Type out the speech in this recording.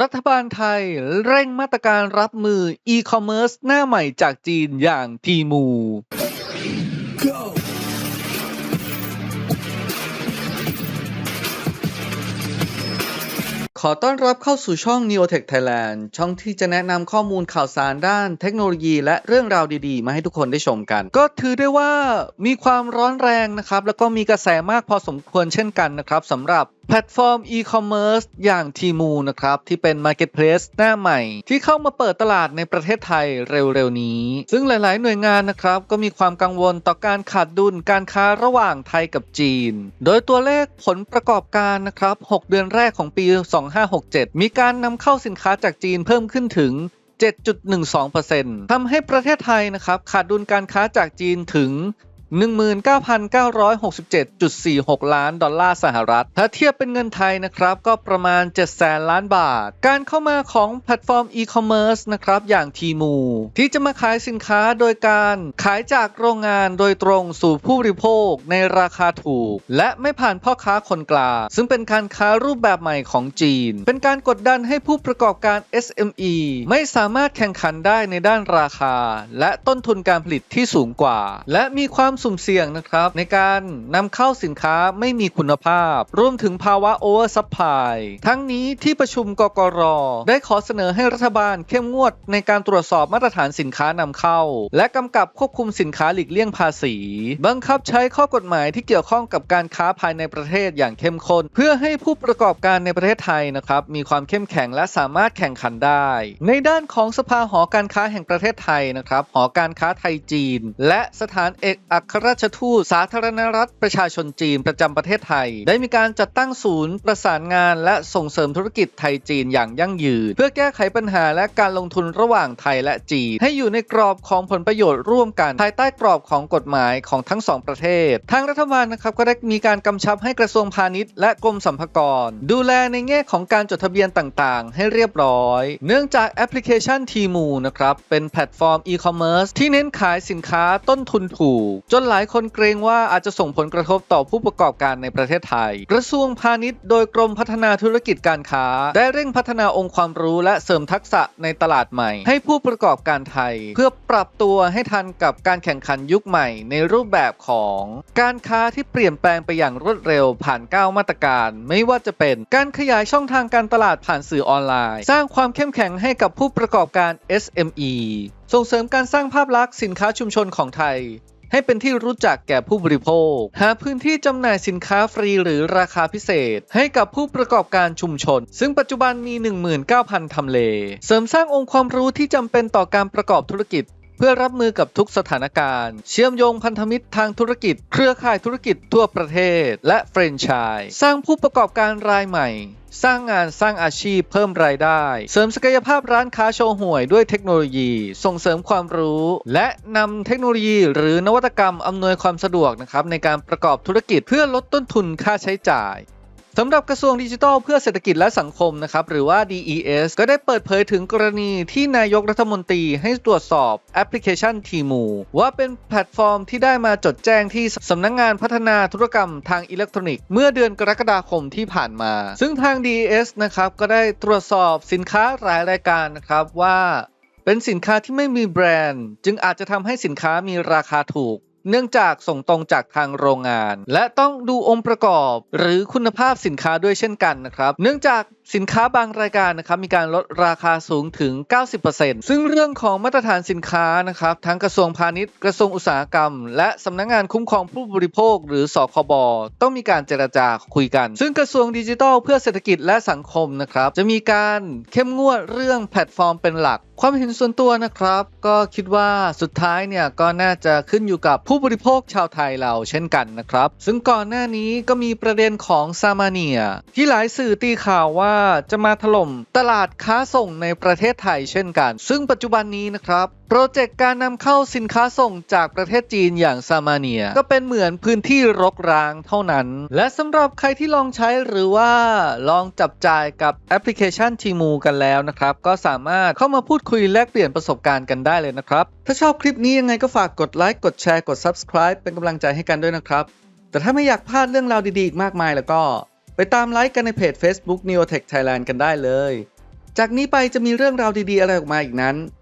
รัฐบาลไทยเร่งมาตรการรับมืออีคอมเมิร์ซหน้าใหม่จากจีนอย่างทีมู ขอต้อนรับเข้าสู่ช่อง Neotech Thailand ช่องที่จะแนะนำข้อมูลข่าวสารด้านเทคโนโลยีและเรื่องราวดีๆ มาให้ทุกคนได้ชมกัน ก็ถือได้ว่ามีความร้อนแรงนะครับ แล้วก็มีกระแสมากพอสมควรเช่นกันนะครับสำหรับ แพลตฟอร์มอีคอมเมิร์ซอย่างทีมูนะครับที่เป็น Marketplace หน้าใหม่ ที่เข้ามาเปิดตลาดในประเทศไทยเร็วๆนี้ ซึ่งหลายๆหน่วยงานนะครับก็มีความกังวลต่อการขาดดุลการค้าระหว่างไทยกับจีน โดยตัวเลขผลประกอบการนะครับ 6 เดือนแรกของปี 2567 มีการนำเข้าสินค้าจากจีนเพิ่มขึ้นถึง7.12%ทำให้ประเทศไทยนะครับขาดดุลการค้าจากจีนถึง 19,967.46 ล้านดอลลาร์สหรัฐ ถ้าเทียบเป็นเงินไทยนะครับ ก็ประมาณ 7 แสนล้านบาท การเข้ามาของแพลตฟอร์มอีคอมเมิร์ซนะครับ อย่างทีมู ที่จะมาขายสินค้าโดยการขายจากโรงงานโดยตรงสู่ผู้บริโภคในราคาถูก และไม่ผ่านพ่อค้าคนกลาง ซึ่งเป็นการค้ารูปแบบใหม่ของจีน เป็นการกดดันให้ผู้ประกอบการ SME ไม่สามารถแข่งขันได้ในด้านราคา และต้นทุนการผลิตที่สูงกว่า และมีความสุ่มเสี่ยงนะครับในการนำเข้าสินค้าไม่มีคุณภาพ รวมถึงภาวะโอเวอร์ซัพพลายทั้งนี้ที่ประชุมกกร ได้ขอเสนอให้รัฐบาลเข้มงวดในการตรวจสอบมาตรฐานสินค้านำเข้า และกำกับควบคุมสินค้าหลีกเลี่ยงภาษี บังคับใช้ข้อกฎหมายที่เกี่ยวข้องกับการค้าภายในประเทศอย่างเข้มข้นเพื่อให้ผู้ประกอบการในประเทศไทยนะครับมีความเข้มแข็งและสามารถแข่งขันได้ ในด้านของสภาหอการค้าแห่งประเทศไทยนะครับหอการค้าไทยจีน และสถานเอกอัครราชทูตสาธารณรัฐประชาชนจีนประจำประเทศไทย ได้มีการจัดตั้งศูนย์ประสานงาน และส่งเสริมธุรกิจไทยจีนอย่างยั่งยืน เพื่อแก้ไขปัญหาและการลงทุนระหว่างไทยและจีน ให้อยู่ในกรอบของผลประโยชน์ร่วมกันภายใต้กรอบของกฎหมายของทั้งสองประเทศ ทางรัฐบาลนะครับก็ได้มีการกำชับให้กระทรวงพาณิชย์ และกรมสรรพากร ดูแลในแง่ของการจดทะเบียนต่างๆ ให้เรียบร้อย เนื่องจากแอปพลิเคชันทีมูนะครับเป็นแพลตฟอร์มอีคอมเมิร์ซที่เน้นขายสินค้าต้นทุนถูกจนหลายคนเกรงว่าอาจจะส่งผลกระทบต่อผู้ประกอบการในประเทศไทย กระทรวงพาณิชย์โดยกรมพัฒนาธุรกิจการค้า ได้เร่งพัฒนาองค์ความรู้และเสริมทักษะในตลาดใหม่ ให้ผู้ประกอบการไทย เพื่อปรับตัวให้ทันกับการแข่งขันยุคใหม่ ในรูปแบบของการค้าที่เปลี่ยนแปลงไปอย่างรวดเร็วผ่าน 9 มาตรการ ไม่ว่าจะเป็นการขยายช่องทางการตลาดผ่านสื่อออนไลน์ สร้างความเข้มแข็งให้กับผู้ประกอบการ SME ส่งเสริมการสร้างภาพลักษณ์สินค้าชุมชนของไทย ให้เป็นที่รู้จักแก่ผู้บริโภค หาพื้นที่จำหน่ายสินค้าฟรีหรือราคาพิเศษ ให้กับผู้ประกอบการชุมชน ซึ่งปัจจุบันมี 19,000 ทำเล เสริมสร้างองค์ความรู้ที่จำเป็นต่อการประกอบธุรกิจ เพื่อรับมือกับทุกสถานการณ์ เชื่อมโยงพันธมิตรทางธุรกิจ เครือข่ายธุรกิจทั่วประเทศ และแฟรนไชส์สร้างผู้ประกอบการรายใหม่ สร้างงานสร้างอาชีพเพิ่มรายได้ เสริมศักยภาพร้านค้าโชว์ห่วยด้วยเทคโนโลยี ส่งเสริมความรู้ และนำเทคโนโลยี หรือนวัตกรรมอำนวยความสะดวกนะครับในการประกอบธุรกิจเพื่อลดต้นทุนค่าใช้จ่าย สำหรับกระทรวงดิจิทัลเพื่อเศรษฐกิจและสังคมนะครับหรือว่า DES ก็ได้เปิดเผยถึงกรณีที่นายกรัฐมนตรีให้ตรวจสอบแอปพลิเคชันทีมูว่าเป็นแพลตฟอร์มที่ได้มาจดแจ้งที่สำนักงงานพัฒนาธุรกรรมทางอิเล็กทรอนิกส์เมื่อเดือนกรกฎาคมที่ผ่านมา ซึ่งทาง DES นะครับก็ได้ตรวจสอบสินค้าหลายรายการนะครับว่าเป็นสินค้าที่ไม่มีแบรนด์ จึงอาจจะทำให้สินค้ามีราคาถูก เนื่องจากส่งตรงจากทางโรงงาน และต้องดูองค์ประกอบ หรือคุณภาพสินค้าด้วยเช่นกันนะครับ เนื่องจากสินค้าบางรายการนะครับมีการลดราคาสูงถึง 90%ซึ่งเรื่องของมาตรฐานสินค้านะครับทั้งกระทรวงพาณิชย์กระทรวงอุตสาหกรรม และสำนักงงานคุ้มครองผู้บริโภค หรือสคบต้องมีการเจรจาคุยกัน ซึ่งกระทรวงดิจิทัลเพื่อเศรษฐกิจและสังคมนะครับจะมีการเข้มงวดเรื่องแพลตฟอร์มเป็นหลัก ความเห็นส่วนตัวนะครับ ก็คิดว่าสุดท้ายเนี่ยก็น่าจะขึ้นอยู่กับผู้บริโภคชาวไทยเราเช่นกันนะครับ ซึ่งก่อนหน้านี้ก็มีประเด็นของซามาเนีย ที่หลายสื่อตีข่าวว่าจะมาถล่มตลาดค้าส่งในประเทศไทยเช่นกัน ซึ่งปัจจุบันนี้นะครับ โปรเจกต์การนำเข้าสินค้าส่งจากประเทศจีนอย่างซามาเนีย ก็เป็นเหมือนพื้นที่รกร้างเท่านั้น และสำหรับใครที่ลองใช้หรือว่าลองจับจ่ายกับแอปพลิเคชันทีมูกันแล้วนะครับ ก็สามารถเข้ามาพูดคุยแลกเปลี่ยนประสบการณ์กันได้เลยนะครับ ถ้าชอบคลิปนี้ยังไงก็ฝากกดไลค์กดแชร์กด Subscribe เป็นกำลังใจให้กันด้วยนะครับ แต่ถ้าไม่อยากพลาดเรื่องราวดีๆอีกมากมายแล้วก็ ไปตามไลค์กันในเพจ Facebook Neotech Thailand กันได้เลย จากนี้ไปจะมีเรื่องราวดีๆอะไรออกมาอีกนั้น